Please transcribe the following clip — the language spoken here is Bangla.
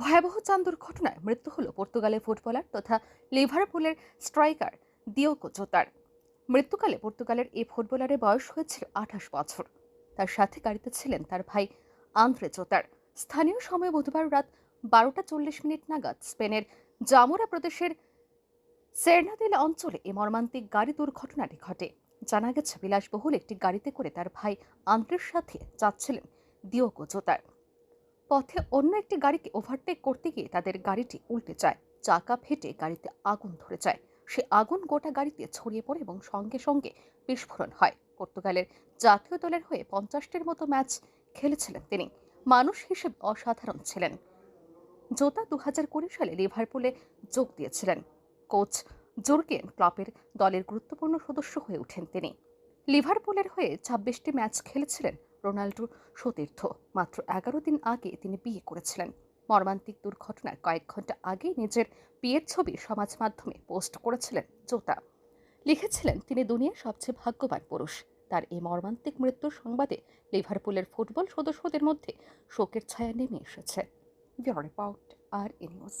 ভয়াবহ চান্দুর ঘটনায় মৃত্যু হল পর্তুগালের ফুটবলার তথা লিভারপুলের স্ট্রাইকার দিওকো জোতার। মৃত্যুকালে পর্তুগালের এই ফুটবলারের বয়স হয়েছিল আঠাশ বছর। তার সাথে গাড়িতে ছিলেন তার ভাই আন্দ্রে জোতার। স্থানীয় সময় বুধবার রাত বারোটা চল্লিশ মিনিট নাগাদ স্পেনের জামোরা প্রদেশের সেরনাদিলা অঞ্চলে এই মর্মান্তিক গাড়ি দুর্ঘটনাটি ঘটে। জানা গেছে, বিলাসবহুল একটি গাড়িতে করে তার ভাই আন্দ্রের সাথে যাচ্ছিলেন দিওকো জোতার। পথে অন্য একটি গাড়িকে ওভারটেক করতে গিয়ে তাদের গাড়িটি উল্টে যায়। চাকা ফেটে গাড়িতে আগুন ধরে যায়। সে আগুন গোটা গাড়িতে ছড়িয়ে পড়ে এবং সঙ্গে সঙ্গে বিস্ফোরণ হয়। পর্তুগালের জাতীয় দলের হয়ে পঞ্চাশটির মতো ম্যাচ খেলেছিলেন তিনি। মানুষ হিসেবে অসাধারণ ছিলেন। জোতা দু হাজার কুড়ি সালে লিভারপুলে যোগ দিয়েছিলেন। কোচ জোরগেন ক্লপের দলের গুরুত্বপূর্ণ সদস্য হয়ে ওঠেন তিনি। লিভারপুলের হয়ে ছাব্বিশটি ম্যাচ খেলেছিলেন রোনাল্ডো সতীর্থ। মাত্র এগারো দিন আগে তিনি বিয়ে করেছিলেন। মর্মান্তিক দুর্ঘটনার কয়েক ঘণ্টা আগে নিজের বিয়ের ছবি সমাজ মাধ্যমে পোস্ট করেছিলেন জোতা। লিখেছিলেন, তিনি দুনিয়ার সবচেয়ে ভাগ্যবান পুরুষ। তার এই মর্মান্তিক মৃত্যুর সংবাদে লিভারপুলের ফুটবল সদস্যদের মধ্যে শোকের ছায়া নেমে এসেছে। Report, R A news.